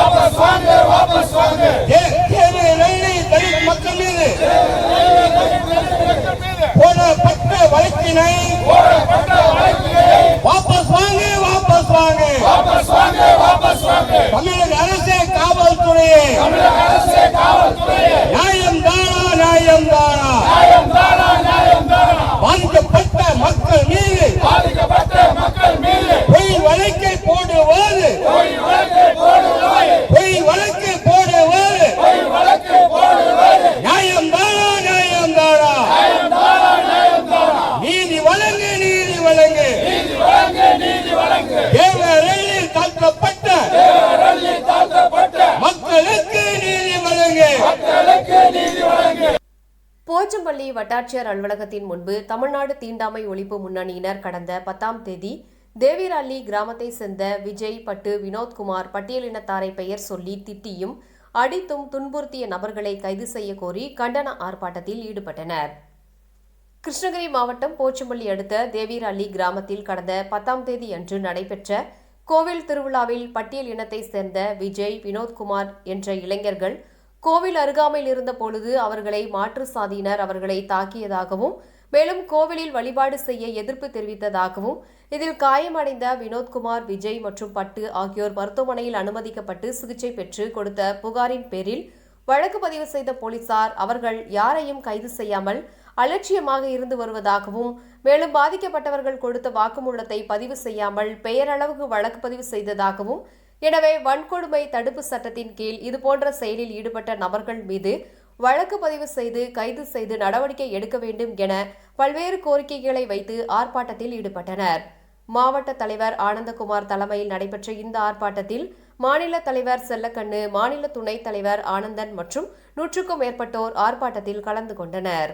வாபஸ் வாங்க வாபஸ் வாங்க. தேனி நெல்லி தலித் மக்கள் மீது. போன பட்ட வழக்கினை தாழ்த்தப்பட்ட மக்களுக்கு நீதி வழங்கு. போச்சம்பள்ளி வட்டாட்சியர் அலுவலகத்தின் முன்பு தமிழ்நாடு தீண்டாமை ஒழிப்பு முன்னணியினர் கடந்த பத்தாம் தேதி தேவிராலி கிராமத்தை சேர்ந்த விஜய் பட்டு வினோத்குமார் பட்டியலினத்தாரை பெயர் சொல்லி திட்டியும் அடித்தும் துன்புறுத்திய நபர்களை கைது செய்ய கோரி கண்டன ஆர்ப்பாட்டத்தில் ஈடுபட்டனர். கிருஷ்ணகிரி மாவட்டம் போச்சம்பள்ளி அடுத்த தேவிராலி கிராமத்தில் கடந்த பத்தாம் தேதி அன்று நடைபெற்ற கோவில் திருவிழாவில் பட்டியல் இனத்தைச் சேர்ந்த விஜய் வினோத்குமார் என்ற இளைஞர்கள் கோவில் அருகாமையில் இருந்த பொழுது அவர்களை மாற்று சாதியினர் அவர்களை தாக்கியதாகவும் மேலும் கோவிலில் வழிபாடு செய்ய எதிர்ப்பு தெரிவித்ததாகவும் இதில் காயமடைந்த வினோத்குமார் விஜய் மற்றும் பட்டு ஆகியோர் மருத்துவமனையில் அனுமதிக்கப்பட்டு சிகிச்சை பெற்று கொடுத்த புகாரின் பேரில் வழக்கு பதிவு செய்த போலீசார் அவர்கள் யாரையும் கைது செய்யாமல் அலட்சியமாக இருந்து வருவதாகவும் மேலும் பாதிக்கப்பட்டவர்கள் கொடுத்த வாக்குமூலத்தை பதிவு செய்யாமல் பெயரளவுக்கு வழக்கு பதிவு செய்ததாகவும் எனவே வன்கொடுமை தடுப்பு சட்டத்தின் கீழ் இதுபோன்ற செயலில் ஈடுபட்ட நபர்கள் மீது வழக்கு பதிவு செய்து கைது செய்து நடவடிக்கை எடுக்க வேண்டும் என பல்வேறு கோரிக்கைகளை வைத்து ஆர்ப்பாட்டத்தில் ஈடுபட்டனர். மாவட்ட தலைவர் ஆனந்தகுமார் தலைமையில் நடைபெற்ற இந்த ஆர்ப்பாட்டத்தில் மாநில தலைவர் செல்லக்கண்ணு மாநில துணைத் தலைவர் ஆனந்தன் மற்றும் நூற்றுக்கும் மேற்பட்டோர் ஆர்ப்பாட்டத்தில் கலந்து கொண்டனர்.